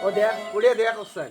ও দেখ পুড়িয়ে দেখ কোশ্চেন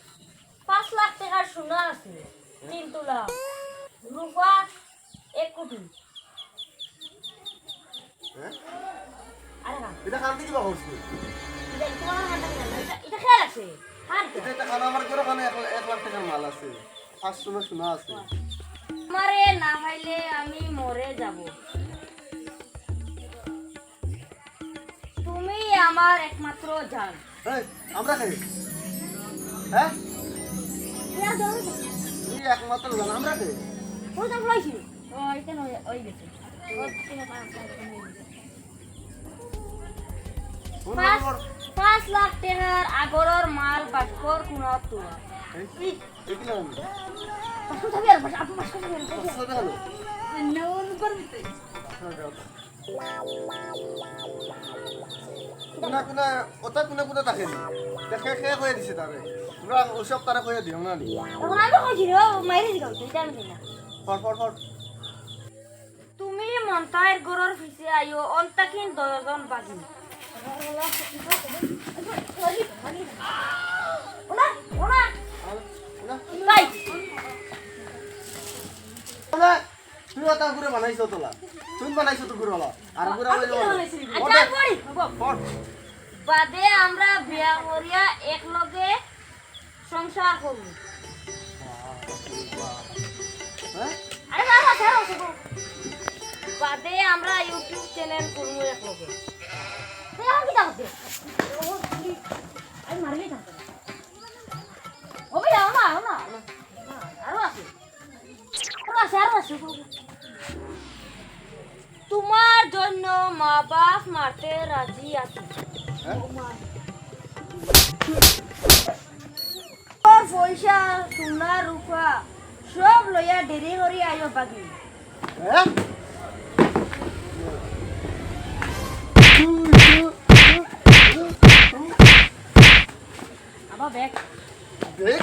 টাকার সোনা আছে তিন তোলা রূপা এক কোটি। আরে না। এটা খান থেকে বা করছিস? এটা তোমার হাতে এটা এটা খেয়াল আছে? হার এটা একটা আমার করে খানা এক এক লাখ টাকার মাল আছে। পাঁচশো না শোনা আছে। আমারে না পাইলে আমি মরে যাব। তুমি আমার একমাত্র জান। আমরা খাই। হ্যাঁ? একমাত্র জান আমরা ওই দাম লইছি ওই কেন ওই গেছে পাঁচ লাখ টাকার আগরের মাল বাটকর কোনা তোলা। পাঁচশো পাঁচশো কোনা কোনা ওটা কোনা কোনা থাকেনি দেখে শেষ কয়ে দিছে তারে পুরা ওসব তারা কয়ে দিও না নি? ওনা তো কইছি রে, ও মাইরে দিলাম, তো এটা জানি না। ফর ফর ফর তুমি মন্তায়ের গরর ফিসে আইও অন্তাকিন দশজন বাজি তুই ওটা ঘুরে বানাইছো তোলা। তুই বানাইছো তো ঘুরে আর ঘুরে আচ্ছা পড়ি বাদে আমরা বিয়া করিয়া এক লগে সংসার করব। হ্যাঁ? আরে বাবা ছাড়ো বাদে আমরা ইউটিউব চ্যানেল করব এক লগে তুই এখন কি করতে আছে আরও আছে তোমার জন্য মা বাপ মারতে রাজি আছে। হ্যাঁ? পয়সা সোনা রূপা সব লইয়া দেরি করি আইও বাগি হ্যাঁ? ব্যাগ। দেখ